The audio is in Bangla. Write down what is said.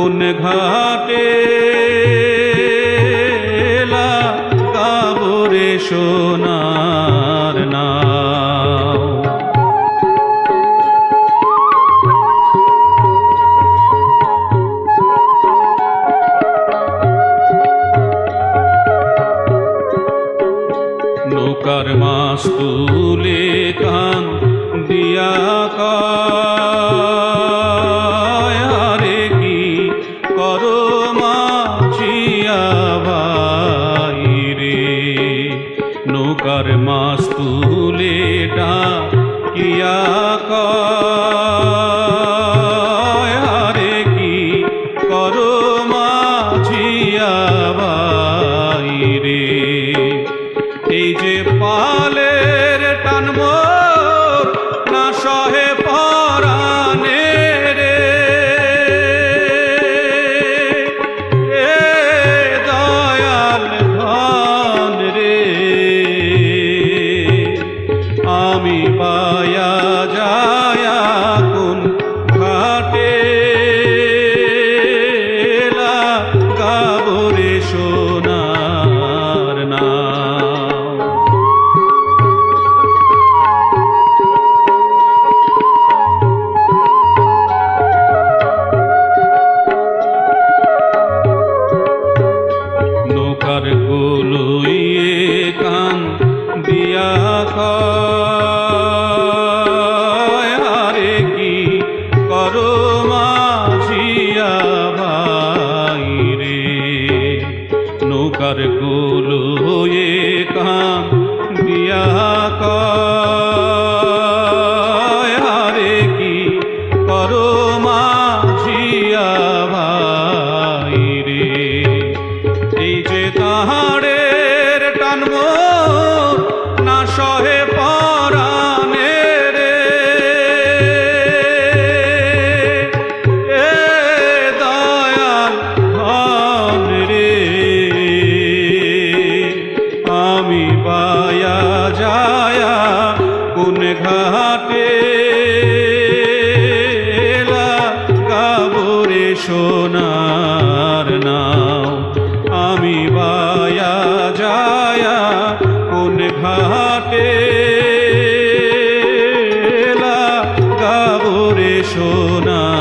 কোন ঘাটে কাবরে সোনার নাম। নৌকার মাছ তুলে করো মাছিয়া ভাই রে নৌকার মাছ তুলে কিয়া, আরে কি করো মাছিয়া ভাই রে এই যে পালের আমি পায়া নৌকার গুলুয়ে কান দিয়া কয়, আরে কি করো মাঝিয়া ভাই রে? এই যে তাহারের টানব ঘাটে কাবরে সোনার নাও। আমি বায়া যায়া কোন ঘাটে কাবরে সোনার